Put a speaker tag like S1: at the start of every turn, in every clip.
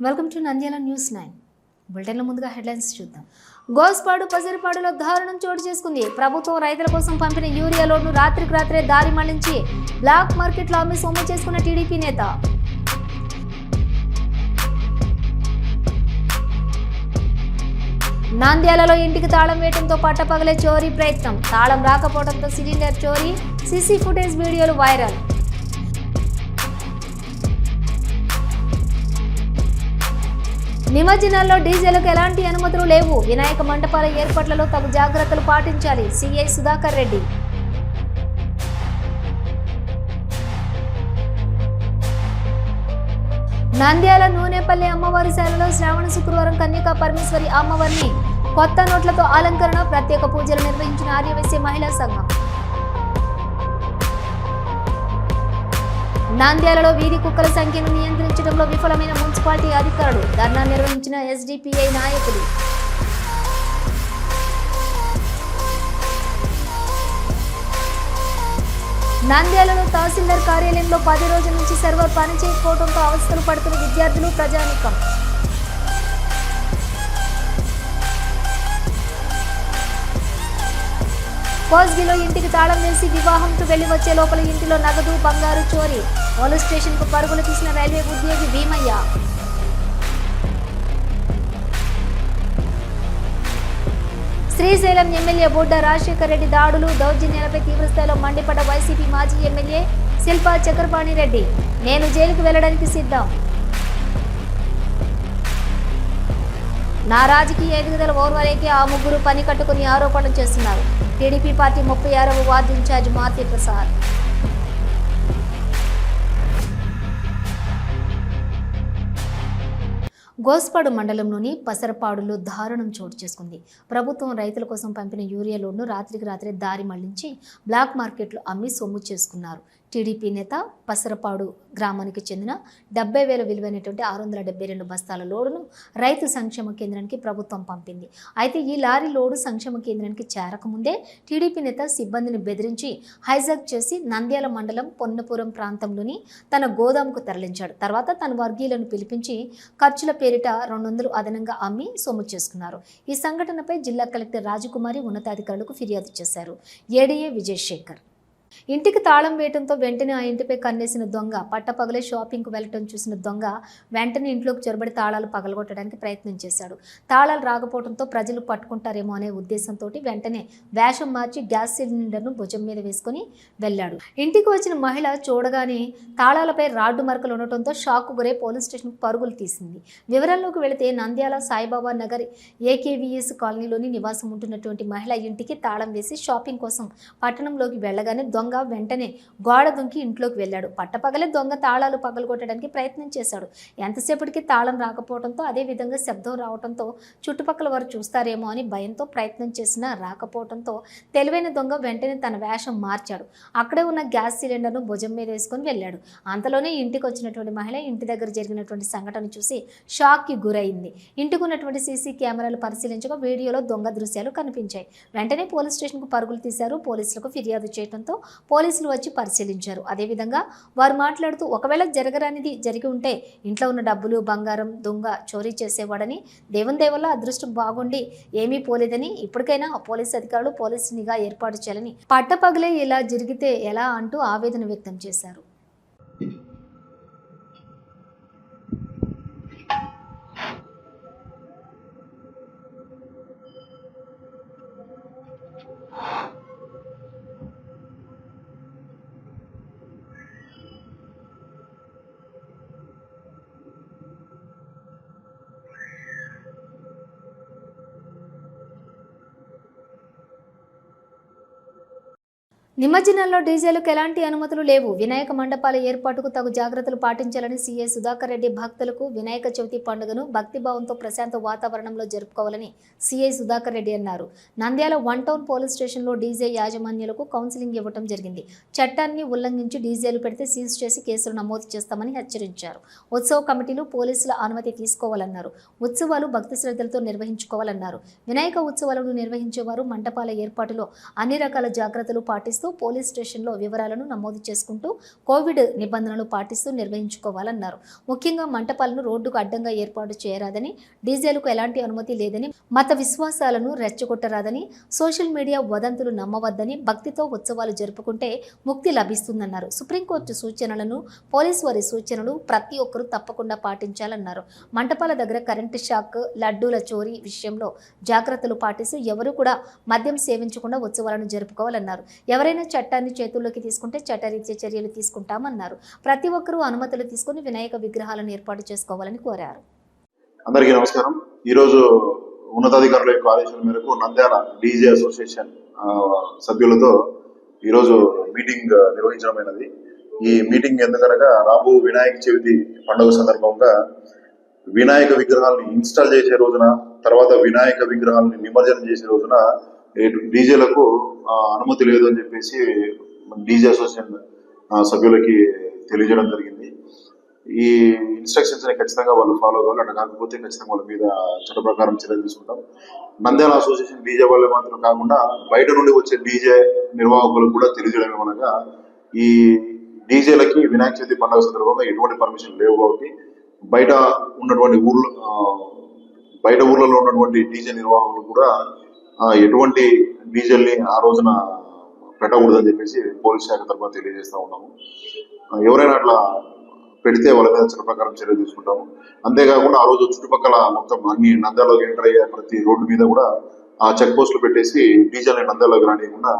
S1: Welcome to Nandyal news nine బులెటిన్లో ముందుగా headlines చూద్దాం. గోస్పాడు పసిరిపాడులో దారుణం చోటు చేసుకుంది. ప్రభుత్వం రైతుల కోసం పంపిన యూరియా లోడ్ను రాత్రికి రాత్రే దారి మళ్ళించి బ్లాక్ మార్కెట్లో అమ్మి సొమ్ము చేసుకున్న టీడీపీ నేత. నంద్యాలలో ఇంటికి తాళం వేయడంతో పట్టపగలే చోరీ ప్రయత్నం. తాళం రాకపోవడంతో సిలిండర్ చోరీ సీసీ ఫుటేజ్ వీడియోలు వైరల్. నిమజ్జనాల్లో డీజేలకు ఎలాంటి అనుమతులు లేవు. వినాయక మంటపాల ఏర్పాట్లలో తగు జాగ్రత్తలు పాటించాలి. సిఐ సుధాకర్ రెడ్డి. నంద్యాల నూనెపల్లి అమ్మవారి శాలలో శ్రావణ శుక్రవారం కన్యకా పరమేశ్వరి అమ్మవారిని కొత్త నోట్లతో అలంకరణ ప్రత్యేక పూజలు నిర్వహించిన ఆర్యవైశ్య మహిళా సంఘం. నాంద్యాలలో వీధి కుక్కల సంఖ్యను నియంత్రించడంలో విఫలమైన మున్సిపాలిటీ అధికారులు ధర్నా నిర్వహించిన ఎస్డిపిఐ నాయకులు. నంద్యాలలో తహసీల్దార్ కార్యాలయంలో పది రోజుల నుంచి సర్వర్ పనిచేయకపోవడంతో అవస్థలు పడుతున్న విద్యార్థులు ప్రజానికం. కోస్గిలో ఇంటికి తాళం వేసి వివాహంతో వెళ్ళి వచ్చే లోపల ఇంటిలో నగదు బంగారు చోరీ. పోలీస్ స్టేషన్కు పరుగులు తీసిన రైల్వే ఉద్యోగి భీమయ్య. శ్రీశైలం ఎమ్మెల్యే బుడ్డ రాజశేఖర్ రెడ్డి దాడులు దౌర్జన్యాలపై తీవ్రస్థాయిలో మండిపడ్డ వైసీపీ మాజీ ఎమ్మెల్యే శిల్పా చక్రపాణి రెడ్డి నేను జైలుకు వెళ్ళడానికి సిద్ధం. నా రాజకీయ ఎదుగుదల ఓర్వలేకే ఆ ముగ్గురు పని కట్టుకుని ఆరోపణలు చేస్తున్నారు. టీడీపీ పార్టీ ముప్పై ఆరవ వార్డు ఇన్ఛార్జ్ మాతి ప్రసాద్. గోస్పాడు మండలంలోని పసరపాడులో దారుణం చోటు చేసుకుంది. ప్రభుత్వం రైతుల కోసం పంపిన యూరియా లోడ్ను రాత్రికి రాత్రే దారి మళ్ళించి బ్లాక్ మార్కెట్లో అమ్మి సొమ్ము చేసుకున్నారు. టీడీపీ నేత పసరపాడు గ్రామానికి చెందిన డెబ్బై వేల విలువైనటువంటి ఆరు వందల డెబ్బై రెండు బస్తాల లోడును రైతు సంక్షేమ కేంద్రానికి ప్రభుత్వం పంపింది. అయితే ఈ లారీ లోడు సంక్షేమ కేంద్రానికి చేరకముందే టీడీపీ నేత సిబ్బందిని బెదిరించి హైజాక్ చేసి నంద్యాల మండలం పొన్నపురం ప్రాంతంలోని తన గోదాముకు తరలించాడు. తర్వాత తన వర్గీయులను పిలిపించి ఖర్చుల పేరిట రెండు వందలు అదనంగా అమ్మి సొమ్ము చేసుకున్నారు. ఈ సంఘటనపై జిల్లా కలెక్టర్ రాజకుమారి ఉన్నతాధికారులకు ఫిర్యాదు చేశారు. ఏడీఏ విజయశేఖర్. ఇంటికి తాళం వేయడంతో వెంటనే ఆ ఇంటిపై కన్నేసిన దొంగ పట్టపగలే షాపింగ్కు వెళ్ళటం చూసిన దొంగ వెంటనే ఇంట్లోకి చొరబడి తాళాలు పగలగొట్టడానికి ప్రయత్నం చేశాడు. తాళాలు రాకపోవడంతో ప్రజలు పట్టుకుంటారేమో అనే ఉద్దేశంతో వెంటనే వేషం మార్చి గ్యాస్ సిలిండర్ను భుజం మీద వేసుకొని వెళ్ళాడు. ఇంటికి వచ్చిన మహిళ చూడగానే తాళాలపై రాడ్డు మరకలు ఉండటంతో షాక్ గురై పోలీస్ స్టేషన్కు పరుగులు తీసింది. వివరాల్లోకి వెళితే నంద్యాల సాయిబాబా నగర్ ఏకేవీఎస్ కాలనీలోని నివాసం ఉంటున్నటువంటి మహిళ ఇంటికి తాళం వేసి షాపింగ్ కోసం పట్టణంలోకి వెళ్ళగానే దొంగ వెంటనే గోడ దుంకి ఇంట్లోకి వెళ్ళాడు. పట్టపగలే దొంగ తాళాలు పగలగొట్టడానికి ప్రయత్నం చేశాడు. ఎంతసేపటికి తాళం రాకపోవడంతో అదే విధంగా శబ్దం రావడంతో చుట్టుపక్కల వారు చూస్తారేమో అని భయంతో ప్రయత్నం చేసినా రాకపోవడంతో తెలివైన దొంగ వెంటనే తన వేషం మార్చాడు. అక్కడే ఉన్న గ్యాస్ సిలిండర్ను భుజం మీద వేసుకొని వెళ్ళాడు. అంతలోనే ఇంటికి వచ్చినటువంటి మహిళ ఇంటి దగ్గర జరిగినటువంటి సంఘటన చూసి షాక్కి గురైంది. ఇంటికి ఉన్నటువంటి సీసీ కెమెరాలు పరిశీలించగా వీడియోలో దొంగ దృశ్యాలు కనిపించాయి. వెంటనే పోలీస్ స్టేషన్కు పరుగులు తీశారు. పోలీసులకు ఫిర్యాదు చేయడంతో పోలీసులు వచ్చి పరిశీలించారు. అదేవిధంగా వారు మాట్లాడుతూ ఒకవేళ జరగరానిది జరిగి ఉంటే ఇంట్లో ఉన్న డబ్బులు బంగారం దొంగ చోరీ చేసేవాడని దేవుని దేవల్ల అదృష్టం బాగుండి ఏమీ పోలేదని ఇప్పటికైనా పోలీసు అధికారులు పోలీసు నిఘా ఏర్పాటు చేయాలని పట్టపగలే ఇలా జరిగితే ఎలా అంటూ ఆవేదన వ్యక్తం చేశారు. నిమజ్జనంలో డీజేలకు ఎలాంటి అనుమతులు లేవు. వినాయక మండపాల ఏర్పాటుకు తగు జాగ్రత్తలు పాటించాలని సీఎస్ సుధాకర్ రెడ్డి భక్తులకు వినాయక చవితి పండుగను భక్తిభావంతో ప్రశాంత వాతావరణంలో జరుపుకోవాలని సీఐ సుధాకర్ రెడ్డి అన్నారు. నంద్యాల వన్ టౌన్ పోలీస్ స్టేషన్లో డీజే యాజమాన్యులకు కౌన్సిలింగ్ ఇవ్వడం జరిగింది. చట్టాన్ని ఉల్లంఘించి డీజేలు పెడితే సీజ్ చేసి కేసులు నమోదు చేస్తామని హెచ్చరించారు. ఉత్సవ కమిటీలు పోలీసుల అనుమతి తీసుకోవాలన్నారు. ఉత్సవాలు భక్తి శ్రద్ధలతో నిర్వహించుకోవాలన్నారు. వినాయక ఉత్సవాలను నిర్వహించేవారు మండపాల ఏర్పాటులో అన్ని రకాల జాగ్రత్తలు పాటిస్తూ పాటిస్తూ పోలీస్ స్టేషన్లో వివరాలను నమోదు చేసుకుంటూ కోవిడ్ నిబంధనలు పాటిస్తూ నిర్వహించుకోవాలన్నారు. ముఖ్యంగా మంటపాలను రోడ్డుకు అడ్డంగా ఏర్పాటు చేయరాదని డీజేలకు ఎలాంటి అనుమతి లేదని మత విశ్వాసాలను రెచ్చగొట్టరాదని సోషల్ మీడియా వదంతులు నమ్మవద్దని భక్తితో ఉత్సవాలు జరుపుకుంటే ముక్తి లభిస్తుందన్నారు. సుప్రీంకోర్టు సూచనలను పోలీసు వారి సూచనలు ప్రతి ఒక్కరూ తప్పకుండా పాటించాలన్నారు. మంటపాల దగ్గర కరెంటు షాక్ లడ్డూల చోరీ విషయంలో జాగ్రత్తలు పాటిస్తూ ఎవరూ కూడా మద్యం సేవించకుండా ఉత్సవాలను జరుపుకోవాలన్నారు. ఎవరైనా చట్టాన్ని చేతుల్లోకి తీసుకుంటే చట్టరీత్యా చర్యలు తీసుకుంటామన్నారు. ప్రతి ఒక్కరూ అనుమతులు తీసుకుని వినాయక విగ్రహాలను ఏర్పాటు చేసుకోవాలని కోరారు.
S2: అందరికీ నమస్కారం. ఈరోజు ఉన్నతాధికారుల యొక్క ఆదేశాల మేరకు నంద్యాల డీజే అసోసియేషన్ ఆ, సభ్యులతో ఈరోజు మీటింగ్ నిర్వహించడమైనది ఈ మీటింగ్ ఎందుకనగా రాబో వినాయక చవితి పండుగ సందర్భంగా వినాయక విగ్రహాలను ఇన్స్టాల్ చేసే రోజున తర్వాత వినాయక విగ్రహాలను నిమజ్జనం చేసే రోజున డీజేలకు అనుమతి లేదు అని చెప్పేసి డీజే అసోసియేషన్ సభ్యులకి తెలియజేయడం జరిగింది. ఈ ఇన్స్ట్రక్షన్స్ని ఖచ్చితంగా వాళ్ళు ఫాలో కావాలి అట్లా కాకపోతే ఖచ్చితంగా వాళ్ళ మీద చట్ట ప్రకారం చర్యలు తీసుకుంటాం. నంద్యాల అసోసియేషన్ డీజే వాళ్ళే మాత్రం కాకుండా బయట నుండి వచ్చే డీజే నిర్వాహకులకు కూడా తెలియజేయడం అనగా ఈ డీజేలకి వినాయక చవితి పండుగ సందర్భంగా ఎటువంటి పర్మిషన్ లేవు కాబట్టి బయట ఉన్నటువంటి ఊర్లో బయట ఊర్లలో ఉన్నటువంటి డీజే నిర్వాహకులు కూడా ఎటువంటి డీజిల్ని ఆ రోజున పెట్టకూడదని చెప్పేసి పోలీస్ శాఖ తరఫున తెలియజేస్తూ ఉన్నాము. ఎవరైనా అట్లా పెడితే వాళ్ళ మీద చట్ట ప్రకారం చర్యలు తీసుకుంటాము. అంతేకాకుండా ఆ రోజు చుట్టుపక్కల మొత్తం అన్ని నంద్యాలలోకి ఎంటర్ అయ్యే ప్రతి రోడ్డు మీద కూడా ఆ చెక్ పోస్టులు పెట్టేసి డీజిల్ని నంద్యాలలోకి రానియకుండా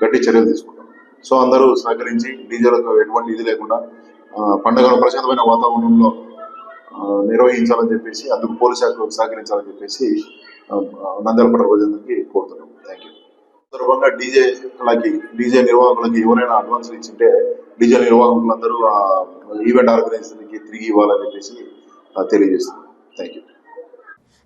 S2: గట్టి చర్యలు తీసుకుంటాం. సో అందరూ సహకరించి డీజేలకు ఎటువంటి ఇది లేకుండా పండుగను ప్రశాంతమైన వాతావరణంలో నిర్వహించాలని చెప్పేసి అందుకు పోలీస్ శాఖ సహకరించాలని చెప్పేసి ఆ, నంద్యాల ప్రజలందరికీ కోరుతున్నాం. థ్యాంక్ యూ సందర్భంగా డీజేలకి డీజే నిర్వాహకులకి ఎవరైనా అడ్వాన్స్ ఇచ్చింటే డీజే నిర్వాహకులందరూ ఈవెంట్ ఆర్గనైజర్కి తిరిగి ఇవ్వాలని చెప్పేసి తెలియజేస్తున్నాం. థ్యాంక్ యూ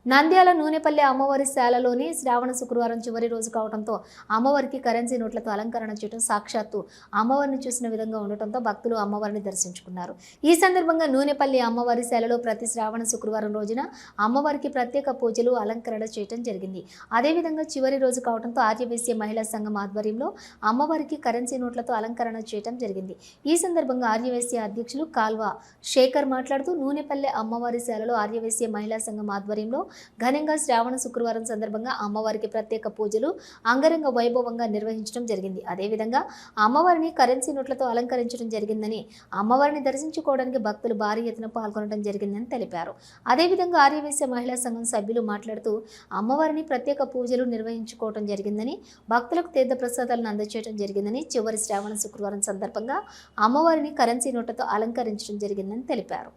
S1: నంద్యాల నూనెపల్లి అమ్మవారి శాలలోని శ్రావణ శుక్రవారం చివరి రోజు కావడంతో అమ్మవారికి కరెన్సీ నోట్లతో అలంకరణ చేయడం సాక్షాత్తు అమ్మవారిని చూసిన విధంగా ఉండటంతో భక్తులు అమ్మవారిని దర్శించుకున్నారు. ఈ సందర్భంగా నూనెపల్లి అమ్మవారి శాలలో ప్రతి శ్రావణ శుక్రవారం రోజున అమ్మవారికి ప్రత్యేక పూజలు అలంకరణ చేయడం జరిగింది. అదేవిధంగా చివరి రోజు కావడంతో ఆర్యవైశ్య మహిళా సంఘం ఆధ్వర్యంలో అమ్మవారికి కరెన్సీ నోట్లతో అలంకరణ చేయడం జరిగింది. ఈ సందర్భంగా ఆర్యవైశ్య అధ్యక్షులు కాల్వ శేఖర్ మాట్లాడుతూ నూనెపల్లె అమ్మవారి శాలలో ఆర్యవైశ్య మహిళా సంఘం ఆధ్వర్యంలో ఘనంగా శ్రావణ శుక్రవారం సందర్భంగా అమ్మవారికి ప్రత్యేక పూజలు అంగరంగ వైభవంగా నిర్వహించడం జరిగింది. అదేవిధంగా అమ్మవారిని కరెన్సీ నోట్లతో అలంకరించడం జరిగిందని అమ్మవారిని దర్శించుకోవడానికి భక్తులు భారీ ఎత్తున పాల్గొనడం జరిగిందని తెలిపారు. అదేవిధంగా ఆర్యవేశ్య మహిళా సంఘం సభ్యులు మాట్లాడుతూ అమ్మవారిని ప్రత్యేక పూజలు నిర్వహించుకోవడం జరిగిందని భక్తులకు తీర్థ ప్రసాదాలను అందజేయడం జరిగిందని చివరి శ్రావణ శుక్రవారం సందర్భంగా అమ్మవారిని కరెన్సీ నోట్లతో అలంకరించడం జరిగిందని తెలిపారు.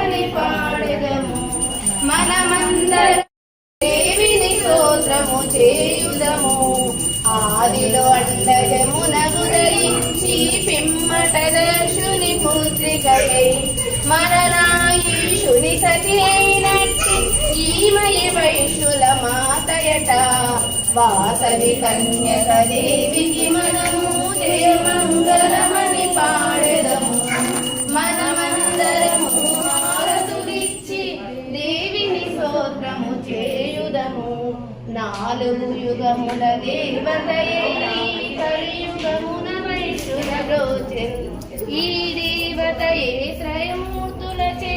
S3: మని పాడెదము. మనమందరం దేవిని స్తోత్రము చేయుదము. ఆదిలో అండగమున గురించి పిమ్మట దర్శుని పుత్రికయై మరనాయీషుని సతి అయినట్టి ఈమయి వైశ్యుల మాతయట. వాసవి కన్యక దేవికి మనము నాలుగు యుగముల దేవతయే కలియుగమున వైశ్యుల ఈ దేవతయే త్రయమూర్తులచే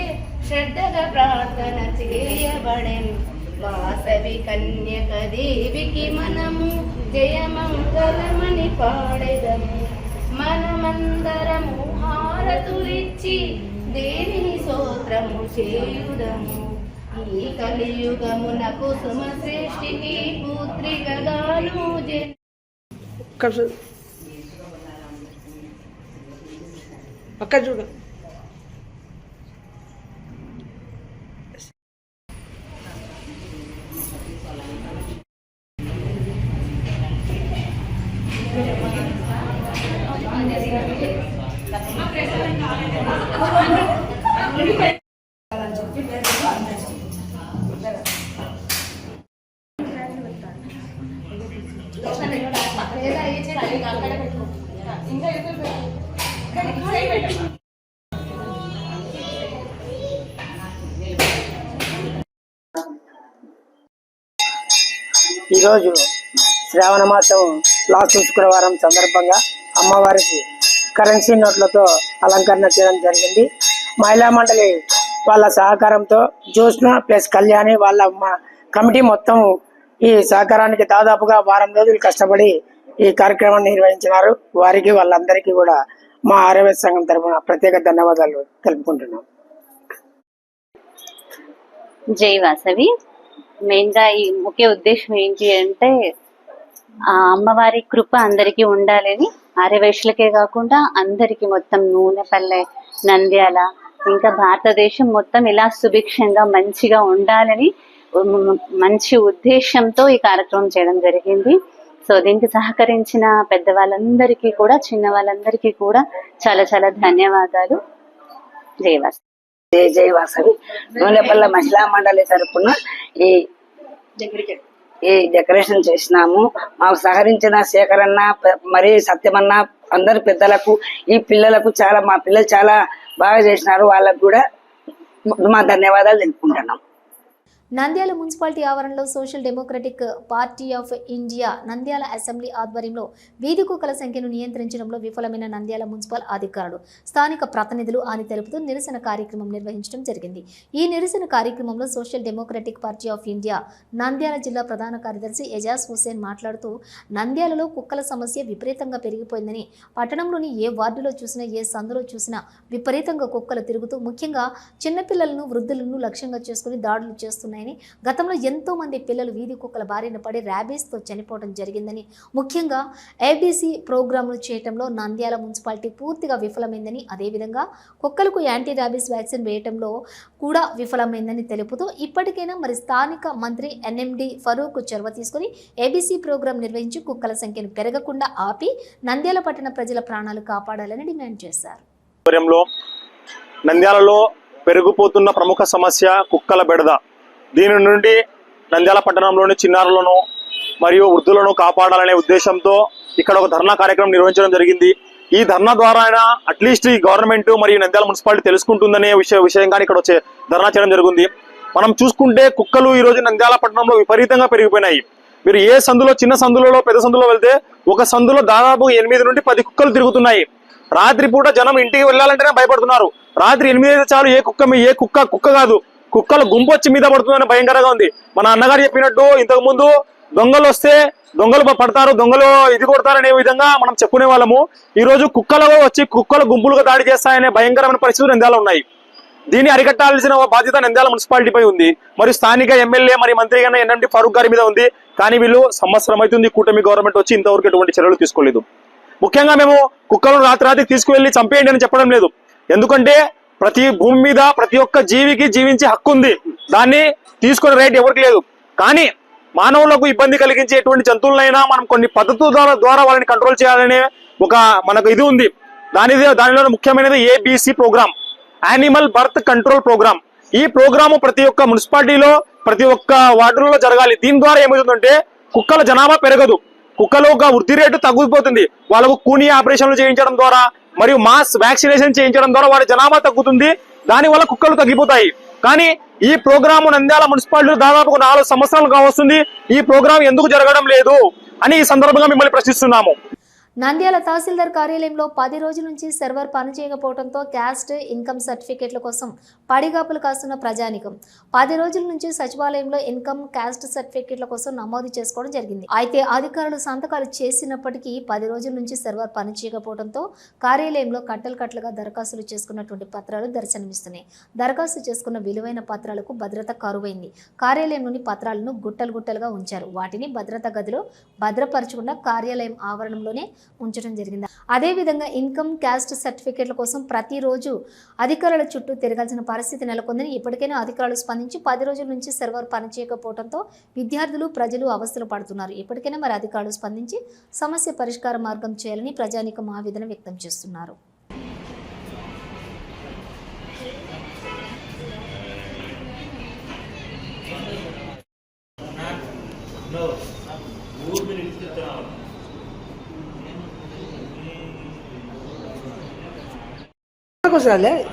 S3: శ్రద్ధగా ప్రార్థన చేయబడెన్ వాసవి కన్యక దేవికి మనము జయమంగళమని పాడెదము. మనమందరము హారతులిచ్చి దేవిని స్తోత్రము చేయుదము. ఈ కలియుగమునకు కుసుమ శ్రేష్ఠికి పుత్రికగాను జన్
S4: అక్కడ చూడు.
S5: ఈరోజు శ్రావణ మాసం లాస్ట్ శుక్రవారం సందర్భంగా అమ్మవారికి కరెన్సీ నోట్లతో అలంకరణ చేయడం జరిగింది. మహిళా మండలి వాళ్ళ సహకారంతో జ్యోత్స్న ప్లస్ కళ్యాణి వాళ్ళ మా కమిటీ మొత్తం ఈ సహకారానికి దాదాపుగా వారం రోజులు కష్టపడి ఈ కార్యక్రమాన్ని నిర్వహించినారు. వారికి వాళ్ళందరికీ కూడా మా ఆరోగ్య సంఘం తరఫున ప్రత్యేక ధన్యవాదాలు తెలుపుకుంటున్నాం.
S6: జై వాసవి. మెయిన్గా ఈ ముఖ్య ఉద్దేశం ఏంటి అంటే ఆ అమ్మవారి కృప అందరికీ ఉండాలని ఆర్యవైశ్యులకే కాకుండా అందరికీ మొత్తం నూనెపల్లె నంద్యాల ఇంకా భారతదేశం మొత్తం ఇలా సుభిక్షంగా మంచిగా ఉండాలని మంచి ఉద్దేశంతో ఈ కార్యక్రమం చేయడం జరిగింది. సో దీనికి సహకరించిన పెద్దవాళ్ళందరికీ కూడా చిన్న వాళ్ళందరికీ కూడా చాలా చాలా ధన్యవాదాలు. జై
S7: జయ జయ వాసవి. నూనెపల్ల మహిళా మండలి తరపున ఈ ఈ డెకరేషన్ చేసినాము. మాకు సహకరించిన శేఖరన్న మరి సత్యమన్న అందరు పెద్దలకు ఈ పిల్లలకు చాలా మా పిల్లలు చాలా బాగా చేసినారు. వాళ్ళకు కూడా మా ధన్యవాదాలు తెలుపుకుంటున్నాం.
S1: నంద్యాల మున్సిపాలిటీ ఆవరణలో social democratic party of India Nandyal assembly ఆధ్వర్యంలో వీధి కుక్కల సంఖ్యను నియంత్రించడంలో విఫలమైన నంద్యాల మున్సిపల్ అధికారులు స్థానిక ప్రతినిధులు అని తెలుపుతూ నిరసన కార్యక్రమం నిర్వహించడం జరిగింది. ఈ నిరసన కార్యక్రమంలో social democratic party of India Nandyal జిల్లా ప్రధాన కార్యదర్శి ఎజాజ్ హుసేన్ మాట్లాడుతూ నంద్యాలలో కుక్కల సమస్య విపరీతంగా పెరిగిపోయిందని పట్టణంలోని ఏ వార్డులో చూసినా ఏ సందులో చూసినా విపరీతంగా కుక్కలు తిరుగుతూ ముఖ్యంగా చిన్నపిల్లలను వృద్ధులను లక్ష్యంగా చేసుకుని దాడులు చేస్తున్నాయి చేస్తున్నాయని గతంలో ఎంతో మంది పిల్లలు వీధి కుక్కల బారిన పడి ర్యాబీస్తో చనిపోవడం జరిగిందని ముఖ్యంగా ఏబీసీ ప్రోగ్రాంలు చేయటంలో నంద్యాల మున్సిపాలిటీ పూర్తిగా విఫలమైందని అదేవిధంగా కుక్కలకు యాంటీ ర్యాబీస్ వ్యాక్సిన్ వేయటంలో కూడా విఫలమైందని తెలుపుతూ ఇప్పటికైనా మరి స్థానిక మంత్రి ఎన్ఎండి ఫరూక్ చొరవ తీసుకుని ఏబీసీ ప్రోగ్రాం నిర్వహించి కుక్కల సంఖ్యను పెరగకుండా ఆపి నంద్యాల పట్టణ ప్రజల ప్రాణాలు కాపాడాలని డిమాండ్ చేశారు.
S8: నంద్యాలలో పెరిగిపోతున్న ప్రముఖ సమస్య కుక్కల బెడద. దీని నుండి నంద్యాల పట్టణంలోని చిన్నారులను మరియు వృద్ధులను కాపాడాలనే ఉద్దేశంతో ఇక్కడ ఒక ధర్నా కార్యక్రమం నిర్వహించడం జరిగింది. ఈ ధర్నా ద్వారా అయినా అట్లీస్ట్ ఈ గవర్నమెంట్ మరియు నంద్యాల మున్సిపాలిటీ తెలుసుకుంటుందనే విషయ విషయంగా ఇక్కడ వచ్చే ధర్నా చేయడం జరిగింది. మనం చూసుకుంటే కుక్కలు ఈ రోజు నంద్యాల పట్టణంలో విపరీతంగా పెరిగిపోయినాయి. మీరు ఏ సందులో చిన్న సందులలో పెద్ద సందులో వెళ్తే ఒక సందులో దాదాపు ఎనిమిది నుండి పది కుక్కలు తిరుగుతున్నాయి. రాత్రి పూట జనం ఇంటికి వెళ్ళాలంటేనే భయపడుతున్నారు. రాత్రి ఎనిమిది అయితే చాలు ఏ కుక్క మీ- ఏ కుక్క కుక్క కాదు. కుక్కల గుంపు వచ్చి మీద పడుతుందని భయంకరంగా ఉంది. మన అన్నగారు చెప్పినట్టు ఇంతకు ముందు దొంగలు వస్తే దొంగలు పడతారు దొంగలు ఇది కొడతారనే విధంగా మనం చెప్పుకునే వాళ్ళము. ఈ రోజు కుక్కలు వచ్చి కుక్కల గుంపులుగా దాడి చేస్తాయనే భయంకరమైన పరిస్థితులు నంద్యాల ఉన్నాయి. దీన్ని అరికట్టాల్సిన బాధ్యత నంద్యాల మున్సిపాలిటీపై ఉంది. మరి స్థానిక ఎమ్మెల్యే మరి మంత్రి గారి ఎన్ఎండి ఫరూక్ గారి మీద ఉంది. కానీ వీళ్ళు సంవత్సరం అవుతుంది కూటమి గవర్నమెంట్ వచ్చి ఇంతవరకు ఎటువంటి చర్యలు తీసుకోలేదు. ముఖ్యంగా మేము కుక్కలను రాత్రి రాత్రి తీసుకువెళ్ళి చంపేయండి అని చెప్పడం లేదు. ఎందుకంటే ప్రతి భూమి మీద ప్రతి ఒక్క జీవికి జీవించే హక్కు ఉంది. దాన్ని తీసుకునే రైట్ ఎవరికి లేదు. కానీ మానవులకు ఇబ్బంది కలిగించే ఎటువంటి జంతువులైనా మనం కొన్ని పద్ధతుల ద్వారా ద్వారా వాళ్ళని కంట్రోల్ చేయాలనే ఒక మనకు ఇది ఉంది. దాని దానిలో ముఖ్యమైనది ABC programme animal birth control programme ఈ ప్రోగ్రాము ప్రతి ఒక్క మున్సిపాలిటీలో ప్రతి ఒక్క వార్డులలో జరగాలి. దీని ద్వారా ఏమవుతుందంటే కుక్కల జనాభా పెరగదు. కుక్కలో ఒక వృద్ధి రేటు తగ్గిపోతుంది. వాళ్ళకు కూని ఆపరేషన్లు చేయించడం ద్వారా మరియు మాస్ వ్యాక్సినేషన్ చేయించడం ద్వారా వారి జనాభా తగ్గుతుంది. దాని వల్ల కుక్కలు తగ్గిపోతాయి. కానీ ఈ ప్రోగ్రాము నంద్యాల మున్సిపాలిటీ దాదాపు నాలుగు సంవత్సరాలుగా వస్తుంది ఈ ప్రోగ్రాం ఎందుకు జరగడం లేదు అని ఈ సందర్భంగా మిమ్మల్ని ప్రశ్నిస్తున్నాము.
S1: నంద్యాల తహసీల్దార్ కార్యాలయంలో పది రోజుల నుంచి సర్వర్ పనిచేయకపోవడంతో క్యాస్ట్ ఇన్కమ్ సర్టిఫికేట్ల కోసం పడిగాపులు కాస్తున్న ప్రజానికం. పది రోజుల నుంచి సచివాలయంలో ఇన్కమ్ క్యాస్ట్ సర్టిఫికేట్ల కోసం నమోదు చేసుకోవడం జరిగింది. అయితే అధికారులు సంతకాలు చేసినప్పటికీ పది రోజుల నుంచి సర్వర్ పనిచేయకపోవడంతో కార్యాలయంలో కట్టలు కట్టలుగా దరఖాస్తులు చేసుకున్నటువంటి పత్రాలు దర్శనమిస్తున్నాయి. దరఖాస్తు చేసుకున్న విలువైన పత్రాలకు భద్రత కరువైంది. కార్యాలయంలోని పత్రాలను గుట్టలు గుట్టలుగా ఉంచారు. వాటిని భద్రతా గదిలో భద్రపరచకుండా కార్యాలయం ఆవరణంలోనే ఉంచడం జరిగింది. అదేవిధంగా ఇన్కమ్ క్యాస్ట్ సర్టిఫికేట్ల కోసం ప్రతిరోజు అధికారుల చుట్టూ తిరగాల్సిన పరిస్థితి పరిస్థితి నెలకొందని ఇప్పటికైనా అధికారులు స్పందించి పది రోజుల నుంచి సర్వర్ పనిచేయకపోవడంతో విద్యార్థులు ప్రజలు అవస్థలు పడుతున్నారు. ఇప్పటికైనా మరి అధికారులు స్పందించి సమస్య పరిష్కార మార్గం చేయాలని ప్రజానిక ఆవేదన వ్యక్తం చేస్తున్నారు.
S4: వస్తుందిలే
S9: అయిపోతుందని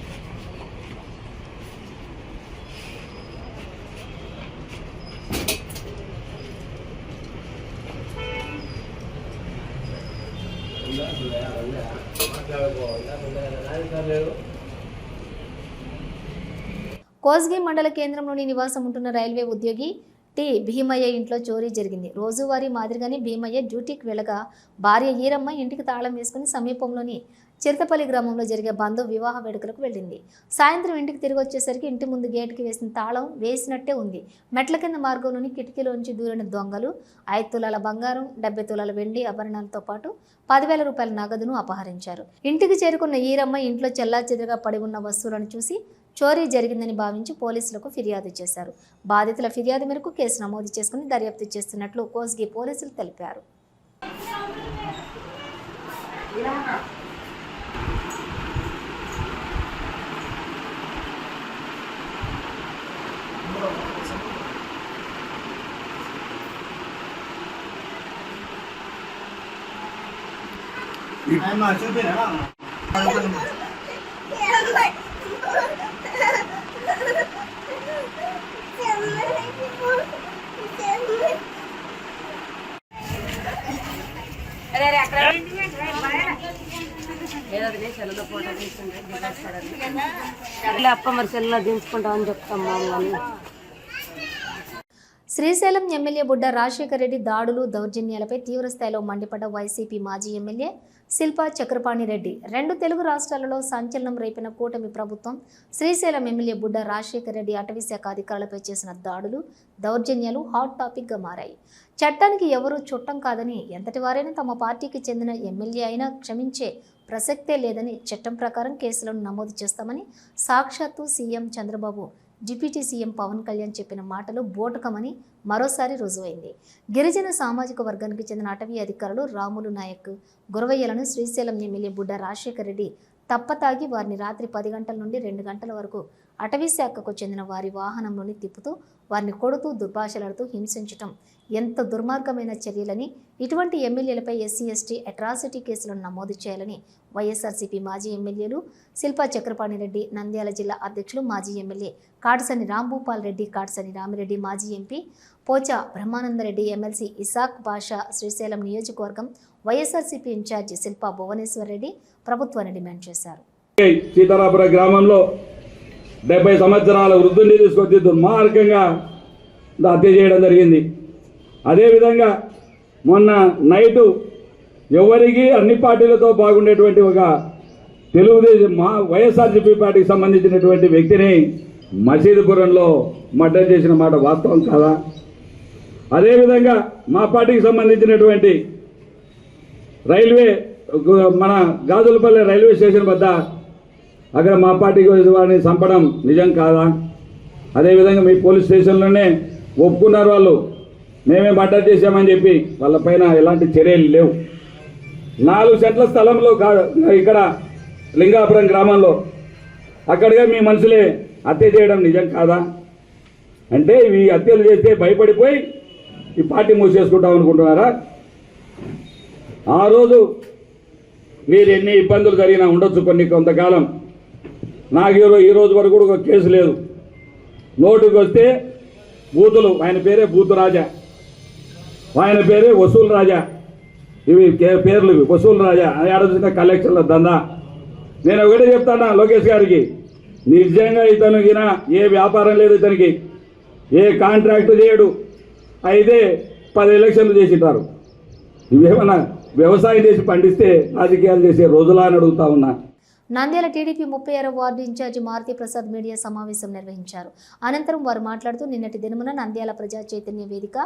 S1: కోస్గి మండల కేంద్రంలోని నివాసం ఉంటున్న రైల్వే ఉద్యోగి టి. భీమయ్య ఇంట్లో చోరీ జరిగింది. రోజువారీ మాదిరిగానే భీమయ్య డ్యూటీకి వెళ్ళగా భార్య ఈరమ్మ ఇంటికి తాళం వేసుకుని సమీపంలోని చిరతపల్లి గ్రామంలో జరిగే బంధు వివాహ వేడుకలకు వెళ్ళింది. సాయంత్రం ఇంటికి తిరిగి వచ్చేసరికి ఇంటి ముందు గేటుకి వేసిన తాళం వేసినట్టే ఉంది. మెట్ల కింద మార్గంలోని కిటికీలోంచి దూరిన దొంగలు ఐదు తులాల బంగారం డెబ్బై తులాల వెండి ఆభరణాలతో పాటు పదివేల రూపాయల నగదును అపహరించారు. ఇంటికి చేరుకున్న ఈరమ్మ ఇంట్లో చెల్లా పడి ఉన్న వస్తువులను చూసి చోరీ జరిగిందని భావించి పోలీసులకు ఫిర్యాదు చేశారు. బాధితుల ఫిర్యాదు మేరకు కేసు నమోదు చేసుకుని దర్యాప్తు చేస్తున్నట్లు కోస్గి పోలీసులు తెలిపారు.
S4: అప్ప మరి దించుకుంటామని చెప్తాం మామూలు
S1: శ్రీశైలం ఎమ్మెల్యే బుడ్డ రాజశేఖర రెడ్డి దాడులు దౌర్జన్యాలపై తీవ్రస్థాయిలో మండిపడ్డ వైసీపీ మాజీ ఎమ్మెల్యే శిల్పా చక్రపాణి రెడ్డి. రెండు తెలుగు రాష్ట్రాలలో సంచలనం రేపిన కూటమి ప్రభుత్వం శ్రీశైలం ఎమ్మెల్యే బుడ్డ రాజశేఖర రెడ్డి అటవీ శాఖ అధికారులపై చేసిన దాడులు దౌర్జన్యాలు హాట్ టాపిక్గా మారాయి. చట్టానికి ఎవరూ చుట్టం కాదని ఎంతటి వారైనా తమ పార్టీకి చెందిన ఎమ్మెల్యే అయినా క్షమించే ప్రసక్తే లేదని చట్టం ప్రకారం కేసులను నమోదు చేస్తామని సాక్షాత్తు CM Chandrababu deputy CM Pawan Kalyan చెప్పిన మాటలు బోటకమని మరోసారి రుజువైంది. గిరిజన సామాజిక వర్గానికి చెందిన అటవీ అధికారులు రాములు నాయక్ గురవయ్యలను శ్రీశైలం ఎమ్మెల్యే బుడ్డ రాజశేఖర రెడ్డి తప్పతాగి వారిని రాత్రి పది గంటల నుండి రెండు గంటల వరకు అటవీ శాఖకు చెందిన వారి వాహనంలోని తిప్పుతూ వారిని కొడుతూ దుర్భాషలాడుతూ హింసించటం ఎంత దుర్మార్గమైన చర్యలని ఇటువంటి ఎమ్మెల్యేలపై ఎస్సీ ఎస్టీ అట్రాసిటీ కేసులను నమోదు చేయాలని వైఎస్ఆర్సీపీ మాజీ ఎమ్మెల్యేలు శిల్పా చక్రపాణి రెడ్డి నంద్యాల జిల్లా అధ్యక్షులు మాజీ ఎమ్మెల్యే కాటసని రాంభూపాల్ రెడ్డి కాటసని రామిరెడ్డి మాజీ ఎంపీ పోచా బ్రహ్మానందరెడ్డి ఎమ్మెల్సీ ఇసాక్ బాషా శ్రీశైలం నియోజకవర్గం వైఎస్ఆర్సీపీ ఇన్ఛార్జి శిల్పా భువనేశ్వర్ రెడ్డి ప్రభుత్వాన్ని డిమాండ్ చేశారు.
S10: సీతారాపుర గ్రామంలో డెబ్బై సంవత్సరాల వృద్ధుని తీసుకొచ్చి దుర్మార్గంగా హత్య చేయడం జరిగింది. అదేవిధంగా మొన్న నైటు ఎవరికి అన్ని పార్టీలతో బాగుండేటువంటి ఒక తెలుగుదేశం మా వైఎస్ఆర్సీపీ పార్టీకి సంబంధించినటువంటి వ్యక్తిని మసీదుపురంలో మర్డర్ చేసిన మాట వాస్తవం కాదా? అదేవిధంగా మా పార్టీకి సంబంధించినటువంటి రైల్వే మన గాజులపల్లి రైల్వే స్టేషన్ వద్ద అక్కడ మా పార్టీకి వారిని చంపడం నిజం కాదా? అదేవిధంగా మీ పోలీస్ స్టేషన్లోనే ఒప్పుకున్నారు వాళ్ళు. మేమే మర్డర్ చేశామని చెప్పి వాళ్ళపైన ఎలాంటి చర్యలు లేవు. నాలుగు సెంట్ల స్థలంలో ఇక్కడ లింగాపురం గ్రామంలో అక్కడిగా మీ మనుషులే హత్య చేయడం నిజం కాదా? అంటే ఈ హత్యలు చేస్తే భయపడిపోయి ఈ పార్టీ మూసేసుకుంటాం అనుకుంటున్నారా? ఆ రోజు మీరు ఎన్ని ఇబ్బందులు జరిగినా ఉండొచ్చు కొన్ని కొంతకాలం. నాకు ఈ ఈ రోజు వరకు కూడా ఒక కేసు లేదు. నోటుకు వస్తే బూతులు ఆయన పేరే బూతు రాజా ఆయన పేరే వసూలు రాజా. ఇవి పేర్లు ఇవి. వసూలు రాజా. ఏడాదిన కలెక్షన్ల దందా. నేను ఒకటే చెప్తానా లోకేష్ గారికి? నిజంగా ఇతనికి ఏ వ్యాపారం లేదు ఇతనికి. ఏ కాంట్రాక్ట్ చేయడు. అయితే పది ఎలక్షన్లు చేసింటారు. ఇవేమన్నా వ్యవసాయం చేసి పండిస్తే రాజకీయాలు చేసే రోజులా అని అడుగుతా ఉన్నా.
S1: నంద్యాల టీడీపీ ముప్పై ఆరో ward incharge Maruthi Prasad media సమావేశం నిర్వహించారు. అనంతరం వారు మాట్లాడుతూ నిన్నటి దినమున నంద్యాల ప్రజా చైతన్య వేదిక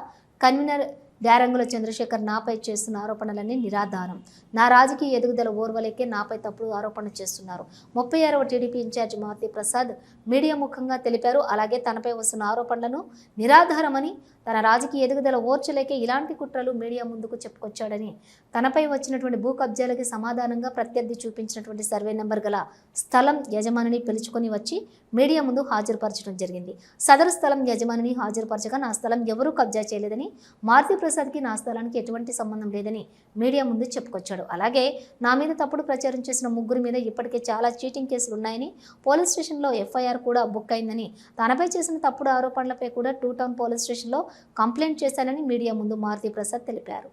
S1: కన్వీనర్ డారంగుల చంద్రశేఖర్ నాపై చేస్తున్న ఆరోపణలన్నీ నిరాధారం. నా రాజకీయ ఎదుగుదల ఓర్వలేకే నాపై తప్పుడు ఆరోపణ చేస్తున్నారు. ముప్పై ఆరవ TDP incharge Maruthi Prasad media ముఖంగా తెలిపారు. అలాగే తనపై వస్తున్న ఆరోపణలను నిరాధారమని తన రాజకీయ ఎదుగుదల ఓర్చలేక ఇలాంటి కుట్రలు మీడియా ముందుకు చెప్పుకొచ్చాడని తనపై వచ్చినటువంటి భూ కబ్జాలకి సమాధానంగా ప్రత్యర్థి చూపించినటువంటి సర్వే నెంబర్ గల స్థలం యజమానిని పిలుచుకొని వచ్చి మీడియా ముందు హాజరుపరచడం జరిగింది. సదరు స్థలం యజమానిని హాజరుపరచగా నా స్థలం ఎవరూ కబ్జా చేయలేదని మారుతి ప్రసాద్కి నా స్థలానికి ఎటువంటి సంబంధం లేదని మీడియా ముందు చెప్పుకొచ్చాడు. అలాగే నా మీద తప్పుడు ప్రచారం చేసిన ముగ్గురు మీద ఇప్పటికే చాలా చీటింగ్ కేసులు ఉన్నాయని పోలీస్ స్టేషన్లో ఎఫ్ఐఆర్ కూడా బుక్ అయిందని తనపై చేసిన తప్పుడు ఆరోపణలపై కూడా టూ టౌన్ పోలీస్ స్టేషన్లో కంప్లైంట్ చేశానని మీడియా ముందు మారుతి ప్రసాద్ తెలిపారు.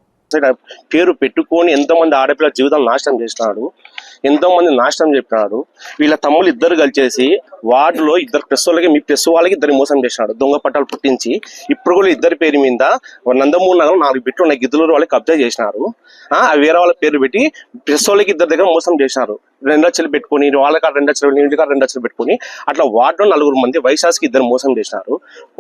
S11: పేరు పెట్టుకొని ఎంతో మంది ఆడపిల్లల జీవితాలు నాశనం చేసినాడు ఎంతో మంది నాశనం చెప్పినాడు వీళ్ళ తమ్ముళ్ళు ఇద్దరు కలిసేసి వార్డులో ఇద్దరు ప్రెస్ వాళ్ళకి మీ ప్రెస్ వాళ్ళకి ఇద్దరు మోసం చేసినాడు. దొంగ పట్టాలు పుట్టించి ఇప్పుడు కూడా ఇద్దరి పేరు మీద నందమూరు నగరం నాలుగు బిట్లు ఉన్న వాళ్ళకి కబ్జా చేసినారు. ఆ, వేరే వాళ్ళ పేరు పెట్టి ప్రెస్ వాళ్ళకి ఇద్దరు దగ్గర మోసం చేసినారు. రెండు లక్షలు పెట్టుకొని వాళ్ళ కాడ రెండు లక్షలు ఇంటి కాడ రెండు లక్షలు పెట్టుకొని అట్లా వార్డులో నలుగురు మంది వైశాస్కి ఇద్దరు మోసం చేసినారు.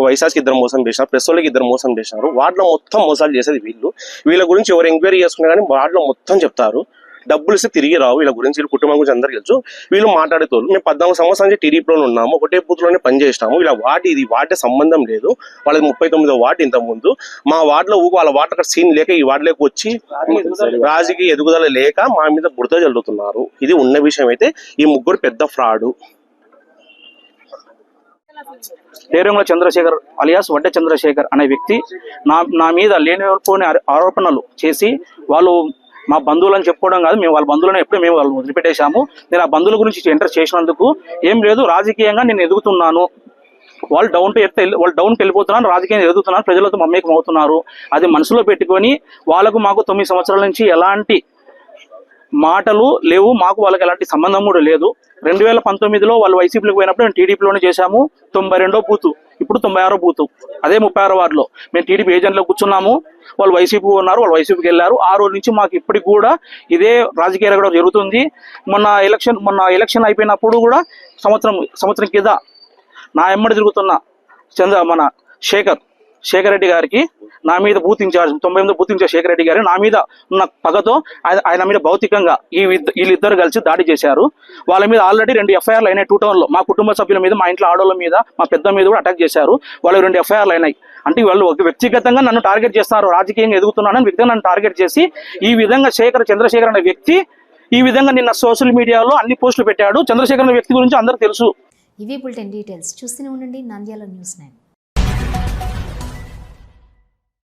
S11: వైశాస్కి ఇద్దరు మోసం చేసినారు ప్రెస్ వాళ్ళకి ఇద్దరు మోసం చేసినారు. వార్డులో మొత్తం మోసాలు చేసేది వీళ్ళు. వీళ్ళ గురించి ఎవరు ఎంక్వైరీ చేసుకున్నా కానీ వార్డులో మొత్తం చెప్తారు. డబ్బులు ఇస్తే తిరిగి రావు. వీళ్ళ గురించి వీళ్ళ కుటుంబం గురించి అందరికీ తెలుసు. వీళ్ళు మాట్లాడేతోళ్ళు మేము పద్నాలుగు సంవత్సరాల నుంచి టీడీపీలో ఉన్నాము. ఒకటే బూత్లోనే పనిచేసినాము వీళ్ళ వాటి ఇది వాటే సంబంధం లేదు. వాళ్ళది ముప్పై తొమ్మిదో వార్డు ఇంత ముందు మా వార్డులో ఊగు వాళ్ళ వార్డు అక్కడ సీన్ లేక ఈ వార్డులోకి వచ్చి రాజకీయ ఎదుగుదల లేక మా మీద బుడత జల్లుతున్నారు. ఇది ఉన్న విషయం అయితే ఈ ముగ్గురు పెద్ద ఫ్రాడు.
S12: డేరంగుల చంద్రశేఖర్ అలియాస్ వడ్డ చంద్రశేఖర్ అనే వ్యక్తి నా నా మీద లేనిపోని ఆరోపణలు చేసి వాళ్ళు మా బంధువులని చెప్పుకోవడం కాదు మేము వాళ్ళ బంధువులను ఎప్పుడూ మేము వాళ్ళు వదిలిపెట్టేశాము. నేను ఆ బంధువుల గురించి ఎంటర్ చేసినందుకు ఏం లేదు రాజకీయంగా నేను ఎదుగుతున్నాను. వాళ్ళు డౌన్ టు ఎర్త్ వెళ్ళి- వాళ్ళు డౌన్కి వెళ్ళిపోతున్నారు రాజకీయంగా ఎదుగుతున్నారు ప్రజలతో మమ్మీకి అవుతున్నారు. అది మనసులో పెట్టుకొని వాళ్ళకు మాకు తొమ్మిది సంవత్సరాల నుంచి ఎలాంటి మాటలు లేవు మాకు వాళ్ళకి ఎలాంటి సంబంధం కూడా లేదు. రెండు వేల పంతొమ్మిదిలో వాళ్ళు వైసీపీలోకి పోయినప్పుడు మేము టీడీపీలోనే చేశాము. తొంభై రెండో బూతు. ఇప్పుడు తొంభై ఆరో బూత్. అదే ముప్పై ఆరో వార్డులో. మేము టీడీపీ ఏజెంట్లో కూర్చున్నాము. వాళ్ళు వైసీపీ ఉన్నారు వాళ్ళు వైసీపీకి వెళ్ళారు. ఆ రోజు నుంచి మాకు ఇప్పటికి కూడా ఇదే రాజకీయాలు కూడా జరుగుతుంది. మొన్న ఎలక్షన్ మొన్న ఎలక్షన్ అయిపోయినప్పుడు కూడా సంవత్సరం సంవత్సరం కింద నా ఎమ్మడి తిరుగుతున్న చంద్ర మన శేఖర్ శేఖర్ రెడ్డి గారికి నా మీద బూత్ ఇన్ఛార్జ్ తొంభై ఎనిమిది బూత్ ఇన్ఛార్జ్ శేఖర్ రెడ్డి గారు నా మీద ఉన్న పగతో ఆయన మీద భౌతికంగా ఈ వీళ్ళిద్దరు కలిసి దాడి చేశారు. వాళ్ళ మీద ఆల్రెడీ రెండు ఎఫ్ఐఆర్లు అయినాయి టూ టౌన్లో. మా కుటుంబ సభ్యుల మీద మా ఇంట్లో ఆడోళ్ళ మీద మా పెద్ద మీద కూడా అటాక్ చేశారు. వాళ్ళు రెండు ఎఫ్ఐఆర్లు అయినాయి. అంటే వాళ్ళు ఒక వ్యక్తిగతంగా నన్ను టార్గెట్ చేస్తున్నారు రాజకీయంగా ఎదుగుతున్నానని వ్యక్తిగా నన్ను టార్గెట్ చేసి ఈ విధంగా శేఖర్ చంద్రశేఖర్ అనే వ్యక్తి ఈ విధంగా నిన్న సోషల్ మీడియాలో అన్ని పోస్టులు పెట్టాడు. చంద్రశేఖర్ అనే వ్యక్తి గురించి అందరూ తెలుసు.
S1: ఇవే బులెటిన్ డీటెయిల్స్. చూస్తూనే ఉండండి నంద్యాల న్యూస్ నైన్.